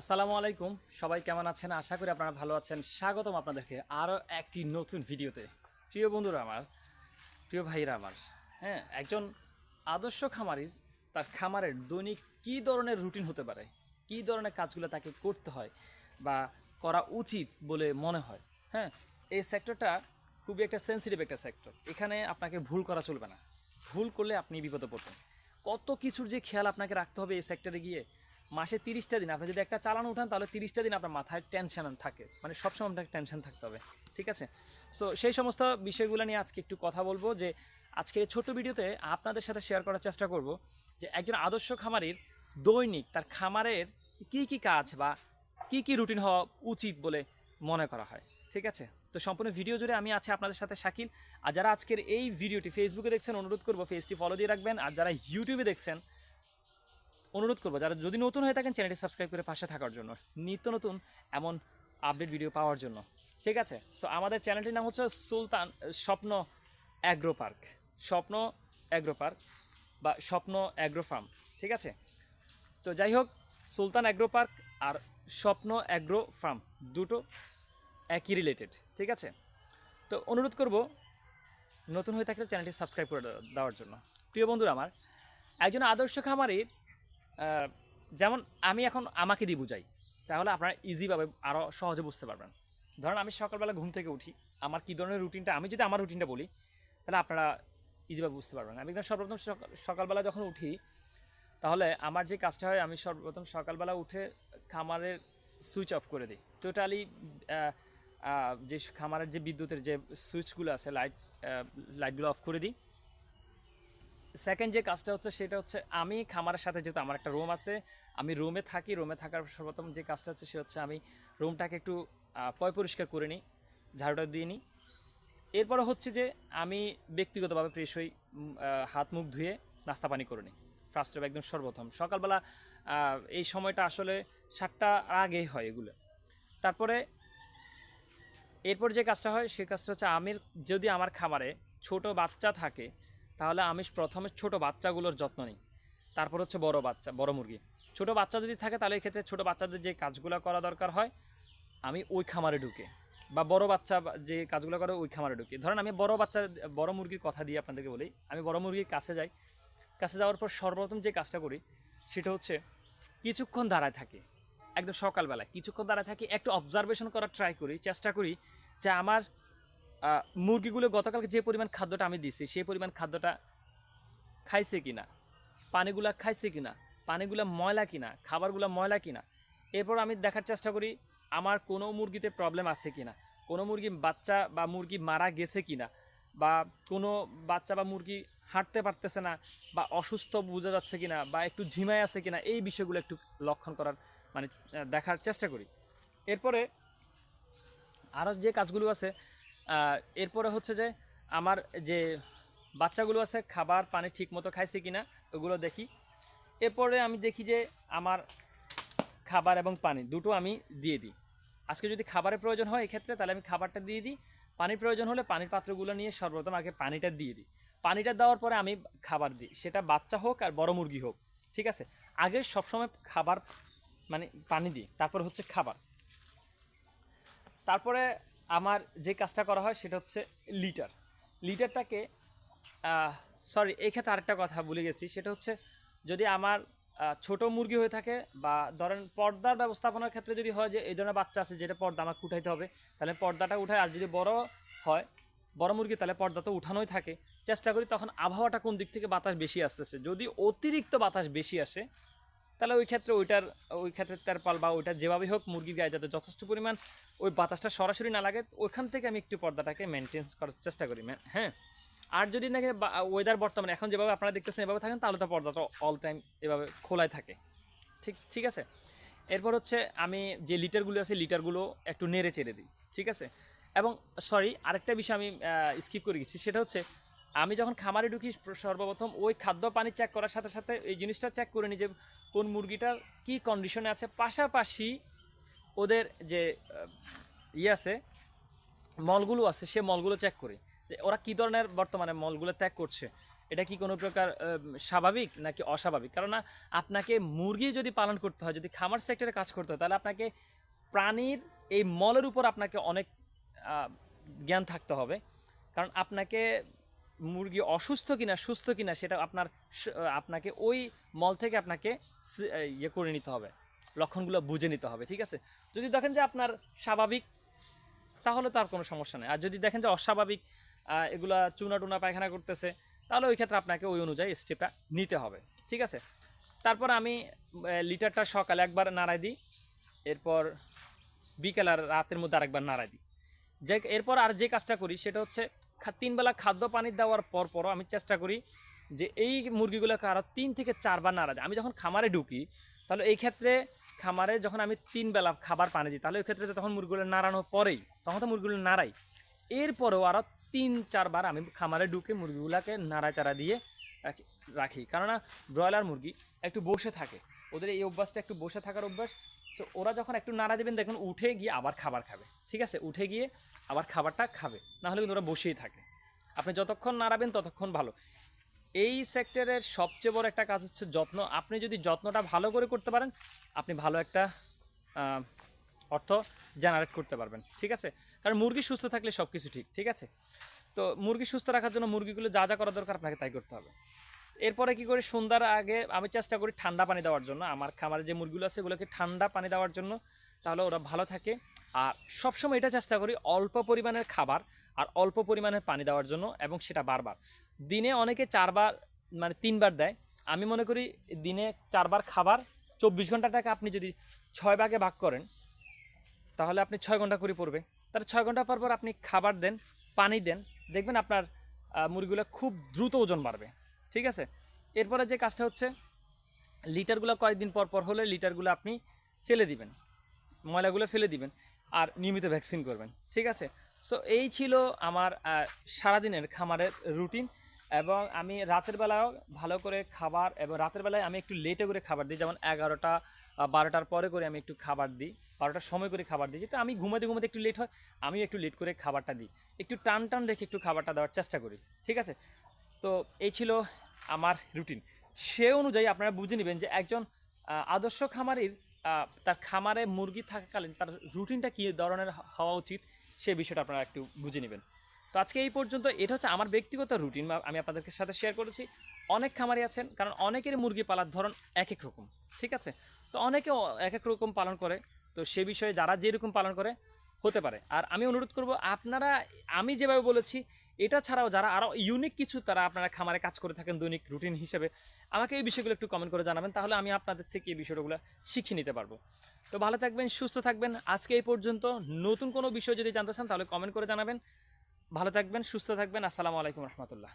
আসসালামু আলাইকুম। সবাই কেমন আছেন? আশা করি আপনারা ভালো আছেন। স্বাগতম আপনাদেরকে আরও একটি নতুন ভিডিওতে। প্রিয় বন্ধুরা আমার, প্রিয় ভাইরা আমার হ্যাঁ একজন আদর্শ খামারির তার খামারের দৈনিক কী ধরনের রুটিন হতে পারে? কী ধরনের কাজগুলো তাকে করতে হয় বা করা উচিত বলে মনে হয়? হ্যাঁ এই সেক্টরটা খুবই একটা সেন্সিটিভ একটা সেক্টর। এখানে আপনাকে ভুল করা চলবে না। ভুল করলে আপনি বিপদে পড়বেন। কত কিছুর যে খেয়াল আপনাকে রাখতে হবে এই সেক্টরে গিয়ে? মাসে তিরিশটা দিন। আপনি যদি একটা চালান উঠান, তাহলে তিরিশটা দিন আপনার মাথায় টেনশন থাকে। মানে সবসময় আপনাকে টেনশন থাকতে হবে, ঠিক আছে? সো সেই সমস্ত বিষয়গুলো নিয়ে আজকে একটু কথা বলব যে, আজকের ছোট্ট ভিডিওতে আপনাদের সাথে শেয়ার করার চেষ্টা করব যে, একজন আদর্শ খামারির দৈনিক তার খামারের কি কি কাজ বা কি কি রুটিন হওয়া উচিত বলে মনে করা হয়, ঠিক আছে? তো সম্পূর্ণ ভিডিও জুড়ে আমি আছি আপনাদের সাথে শাকিল। আর যারা আজকের এই ভিডিওটি ফেসবুকে দেখছেন, অনুরোধ করব পেজটি ফলো দিয়ে রাখবেন। আর যারা ইউটিউবে দেখছেন অনুরোধ করব, যারা যদি নতুন হয়ে থাকেন চ্যানেলটি সাবস্ক্রাইব করে পাশে থাকার জন্য, নিত্য নতুন এমন আপডেট ভিডিও পাওয়ার জন্য। ঠিক আছে? সো আমাদের চ্যানেলটির নাম হচ্ছে Sultan, Swapno agro park. Swapno agro park বা স্বপ্ন অ্যাগ্রো ফার্ম। ঠিক আছে? তো যাই হোক, সুলতান অ্যাগ্রো পার্ক আর স্বপ্ন অ্যাগ্রো ফার্ম দুটো একই রিলেটেড ঠিক আছে? তো অনুরোধ করব, নতুন হয়ে থাকলে চ্যানেলটি সাবস্ক্রাইব করে দেওয়ার জন্য। প্রিয় বন্ধুরা আমার, একজন আদর্শ খামারির যেমন আমি এখন আমাকে দিয়ে বুঝাই, তাহলে আপনারা ইজিভাবে আরও সহজে বুঝতে পারবেন। ধরেন আমি সকালবেলা ঘুম থেকে উঠি, আমার কী ধরনের রুটিনটা আমি যদি আমার রুটিনটা বলি, তাহলে আপনারা ইজিভাবে বুঝতে পারবেন। আমি একদম সর্বপ্রথম সকাল- সকালবেলা যখন উঠি, তাহলে আমার যে কাজটা হয়, আমি সর্বপ্রথম সকালবেলা উঠে খামারের সুইচ অফ করে দিই। টোটালি যে খামারের যে বিদ্যুতের যে সুইচগুলো আছে লাইট লাইটগুলো অফ করে দিই। সেকেন্ড যে কাজটা হচ্ছে সেটা হচ্ছে আমি খামারের সাথে যেহেতু আমার একটা রুম আছে, আমি রুমে থাকি রুমে থাকার সর্বপ্রথম যে কাজটা হচ্ছে সে হচ্ছে আমি রুমটাকে একটু পয় পরিষ্কার করে নিই, ঝাড়ুটা দিয়ে নিই। এরপরে হচ্ছে যে আমি ব্যক্তিগতভাবে ফ্রেশ হই হাত মুখ ধুয়ে নাস্তা পানি করে নিই। ফার্স্ট একদম সর্বপ্রথম। সকালবেলা এই সময়টা আসলে সাতটা আগে হয় এগুলো। তারপরে এরপর যে কাজটা হয় সেই কাজটা হচ্ছে আমির যদি আমার খামারে ছোট বাচ্চা থাকে তাহলে আমি প্রথমে ছোট বাচ্চাগুলোর যত্ন নিই। তারপর হচ্ছে বড় বাচ্চা, বড় মুরগি। ছোট বাচ্চা যদি থাকে তাহলে এই ক্ষেত্রে ছোট বাচ্চাদের যে কাজগুলো করা দরকার হয়, আমি ওই খামারে ঢুকে। বা বড় বাচ্চা যে কাজগুলো করে ওই খামারে ঢুকি। ধরেন আমি বড় বাচ্চা, বড় মুরগির কথা দিয়ে আপনাদেরকে বলি, আমি বড় মুরগির কাছে যাই। কাছে যাওয়ার পর সর্বপ্রথম যে কাজটা করি, সেটা হচ্ছে কিছুক্ষণ দাঁড়ায় থাকি। একদম সকালবেলায় কিছুক্ষণ দাঁড়ায় থাকি, একটু অবজারভেশন করার ট্রাই করি, চেষ্টা করি যে আমার মুরগিগুলো গতকালকে যে পরিমাণ খাদ্যটা আমি দিছি, সেই পরিমাণ খাদ্যটা খাইছে কিনা, পানিগুলা খাইছে কিনা, পানিগুলা ময়লা কিনা, খাবারগুলো ময়লা কিনা, এরপর আমি দেখার চেষ্টা করি আমার কোনো মুরগিতে প্রবলেম আছে কিনা, কোনো মুরগি বাচ্চা বা মুরগি মারা গেছে কিনা, বা কোনো বাচ্চা বা মুরগি হাঁটতে পারতেছে না, বা অসুস্থ বোঝা যাচ্ছে কিনা, বা একটু ঝিমায় আছে কিনা, এই বিষয়গুলো একটু লক্ষণ করার মানে দেখার চেষ্টা করি। এরপরে আরও যে কাজগুলো আছে এরপরে হচ্ছে যে আমার যে বাচ্চাগুলো আছে, খাবার পানি ঠিক মতো খাইছে কিনা, ওগুলো দেখি। এরপরে আমি দেখি যে আমার খাবার এবং পানি দুটো আমি দিয়ে দিই। আজকে যদি খাবারের প্রয়োজন হয়, এক্ষেত্রে তাহলে আমি খাবারটা দিয়ে দিই। পানির প্রয়োজন হলে পানির পাত্রগুলো নিয়ে সর্বপ্রথম আগে পানিটা দিয়ে দিই। পানিটা দেওয়ার পরে আমি খাবার দিই। সেটা বাচ্চা হোক আর বড় মুরগি হোক, ঠিক আছে? আগে সবসময় খাবার মানে পানি দিই। তারপর হচ্ছে খাবার। তারপরে আমার যে কাজটা করা হয় সেটা হচ্ছে লিটার। লিটারটাকে সরি এই ক্ষেত্রে আরেকটা কথা ভুলে গেছি। সেটা হচ্ছে যদি আমার ছোট মুরগি হয়ে থাকে বা ধরেন পর্দার ব্যবস্থাপনার ক্ষেত্রে যদি হয় যে এই ধরনের বাচ্চা আছে যেটা পর্দা আমাকে উঠাইতে হবে, তাহলে পর্দাটা উঠায়। আর যদি বড় হয়, বড় মুরগি, তাহলে পর্দা তো উঠানোই থাকে। চেষ্টা করি তখন আবহাওয়াটা কোন দিক থেকে বাতাস বেশি আসতেছে। যদি অতিরিক্ত বাতাস বেশি আসে তাহলে ওই ক্ষেত্রে ওইটার, ওই ক্ষেত্রে তেরপাল বা ওইটা যেভাবেই হোক মুরগির গায়ে যাতে যথেষ্ট পরিমাণ ওই বাতাসটা সরাসরি না লাগে, ওইখান থেকে আমি একটু পর্দাটাকে মেনটেন করার চেষ্টা করি হ্যাঁ। আর যদি নাকি ওয়েদার বর্তমানে, এখন যেভাবে আপনারা দেখতেছেন এভাবে থাকেন, তাহলে তো পর্দাটা অল টাইম এভাবে খোলাই থাকে। ঠিক ঠিক আছে? এরপর হচ্ছে আমি যে লিটারগুলো আছে, লিটারগুলো একটু নেড়ে চেড়ে দিই, ঠিক আছে? এবং সরি আরেকটা বিষয় আমি স্কিপ করে গেছি, সেটা হচ্ছে আমি যখন খামারে ঢুকি সর্বপ্রথম ওই খাদ্য পানি চেক করার সাথে সাথে এই জিনিসটা চেক করে নিই যে কোন মুরগিটার কী কন্ডিশনে আছে। পাশাপাশি ওদের যে ইয়ে আছে, মলগুলো আছে, সে মলগুলো চেক করি। যে ওরা কী ধরনের বর্তমানে মলগুলো ত্যাগ করছে? এটা কি কোনো প্রকার স্বাভাবিক নাকি অস্বাভাবিক? কারণ আপনাকে মুরগি যদি পালন করতে হয়, যদি খামার সেক্টরে কাজ করতে হয়, তাহলে আপনাকে প্রাণীর এই মলের উপর আপনাকে অনেক জ্ঞান থাকতে হবে। কারণ আপনাকে মুরগি অসুস্থ কিনা, সুস্থ কিনা, সেটা আপনার আপনাকে ওই মল থেকে আপনাকে ইয়ে করে নিতে হবে। লক্ষণগুলো বুঝে নিতে হবে, ঠিক আছে? যদি দেখেন যে আপনার স্বাভাবিক, তাহলে তার কোনো সমস্যা নেই। আর যদি দেখেন যে অস্বাভাবিক এগুলা চুনা টুনা পায়খানা করতেছে, তাহলে ওই ক্ষেত্রে আপনাকে ওই অনুযায়ী স্টেপটা নিতে হবে, ঠিক আছে? তারপর আমি লিটারটা সকালে একবার নাড়াই দিই, এরপর বিকেল আর রাতের মধ্যে আরেকবার নাড়াই দিই। যে, এরপর আর যে কাজটা করি, সেটা হচ্ছে তিন বেলা খাদ্য পানি দেওয়ার পর পরও আমি চেষ্টা করি যে এই মুরগিগুলোকে আরও তিন থেকে চারবার নাড়া দিই আমি যখন খামারে ঢুকি, তাহলে এই ক্ষেত্রে খামারে যখন আমি তিন বেলা খাবার পানি দিই, তাহলে ওই ক্ষেত্রে তখন মুরগিগুলো নাড়ানোর পরেই, তখন তো মুরগিগুলো নাড়াই। এরপরেও আরও তিন, চারবার আমি খামারে ঢুকে মুরগিগুলোকে নাড়াচাড়া দিয়ে রাখি। কেননা, ব্রয়লার মুরগি একটু বসে থাকে। ওদের এই অভ্যাসটা একটু বসে থাকার অভ্যাস। সো ওরা যখন একটু নাড়া দেবেন দেখুন উঠে গিয়ে আবার খাবার খাবে। ঠিক আছে? উঠে গিয়ে আবার খাবারটা খাবে। নাহলে কিন্তু ওরা বসেই থাকে। আপনি যতক্ষণ নাড়াবেন, ততক্ষণ ভালো। এই সেক্টরের সবচেয়ে বড় একটা কাজ হচ্ছে যত্ন। আপনি যদি যত্নটা ভালো করে করতে পারেন, আপনি ভালো একটা অর্থ জেনারেট করতে পারবেন। ঠিক আছে? কারণ মুরগি সুস্থ থাকলে সব কিছু ঠিক। ঠিক আছে? তো মুরগি সুস্থ রাখার জন্য মুরগিগুলো যা যা করা দরকার, আপনাকে তাই করতে হবে। এরপরে কি করি? সন্ধ্যার আগে আমি চেষ্টা করি ঠান্ডা পানি দেওয়ার জন্য। আমার খামারে যে মুরগিগুলো আছে, এগুলোকে ঠান্ডা পানি দেওয়ার জন্য। তাহলে ওরা ভালো থাকে। আর সবসময় এটা চেষ্টা করি অল্প পরিমাণের খাবার আর অল্প পরিমাণের পানি দেওয়ার জন্য এবং সেটা বারবার। দিনে অনেকে চারবার মানে তিনবার দেয়। আমি মনে করি দিনে চারবার খাবার চব্বিশ ঘন্টাটাকে আপনি যদি ছয় ভাগে ভাগ করেন, তাহলে আপনি ছয় ঘণ্টা করে পড়বে। তাহলে ছয় ঘণ্টা পর পর আপনি খাবার দেন, পানি দেন। দেখবেন আপনার মুরগিগুলো খুব দ্রুত ওজন বাড়বে। ঠিক আছে? এরপরে যে কাজটা হচ্ছে, লিটারগুলো কয়েকদিন পর পর হলে লিটারগুলো আপনি চেলে দিবেন, ময়লাগুলো ফেলে দিবেন আর নিয়মিত ভ্যাকসিন করবেন, ঠিক আছে? সো এই ছিল আমার সারাদিনের খামারের রুটিন এবং আমি রাতের বেলাও ভালো করে খাবার এবং রাতের বেলায় আমি একটু লেটে করে খাবার দিই। যেমন এগারোটা বারোটার পরে করে আমি একটু খাবার দিই, বারোটার সময় করে খাবার দিই। যেহেতু আমি ঘুমাতে ঘুমাতে একটু লেট হয় আমি একটু লেট করে খাবারটা দিই। একটু টান টান রেখে একটু খাবারটা দেওয়ার চেষ্টা করি, ঠিক আছে? তো এই ছিল আমার রুটিন সে অনুযায়ী আপনারা বুঝে নেবেন যে একজন আদর্শ খামারির তার খামারে মুরগি থাকাকালীন তার রুটিনটা কী ধরনের হওয়া উচিত সে বিষয়টা আপনারা একটু বুঝে নেবেন। তো আজকে এই পর্যন্ত এটা হচ্ছে আমার ব্যক্তিগত রুটিন আমি আপনাদের সাথে শেয়ার করেছি। অনেক খামারি আছেন, কারণ অনেকের মুরগি পালার ধরন এক এক রকম, ঠিক আছে? তো অনেকে এক এক রকম পালন করে, তো সে বিষয়ে যারা যেরকম পালন করে, হতে পারে। আর আমি অনুরোধ করব, আপনারা, আমি যেভাবে বলেছি এটা ছাড়াও যারা আরও ইউনিক কিছু তারা আপনারা খামারে কাজ করে থাকেন দৈনিক রুটিন হিসেবে, আমাকে এই বিষয়গুলো একটু কমেন্ট করে জানাবেন, তাহলে আমি আপনাদের থেকে এই বিষয়গুলো শিখে নিতে পারব। তো ভালো থাকবেন, সুস্থ থাকবেন, আজকে এই পর্যন্ত। নতুন কোনো বিষয় যদি জানতে চান তাহলে কমেন্ট করে জানাবেন। ভালো থাকবেন, সুস্থ থাকবেন, আসসালামু আলাইকুম রহমতুল্লাহ।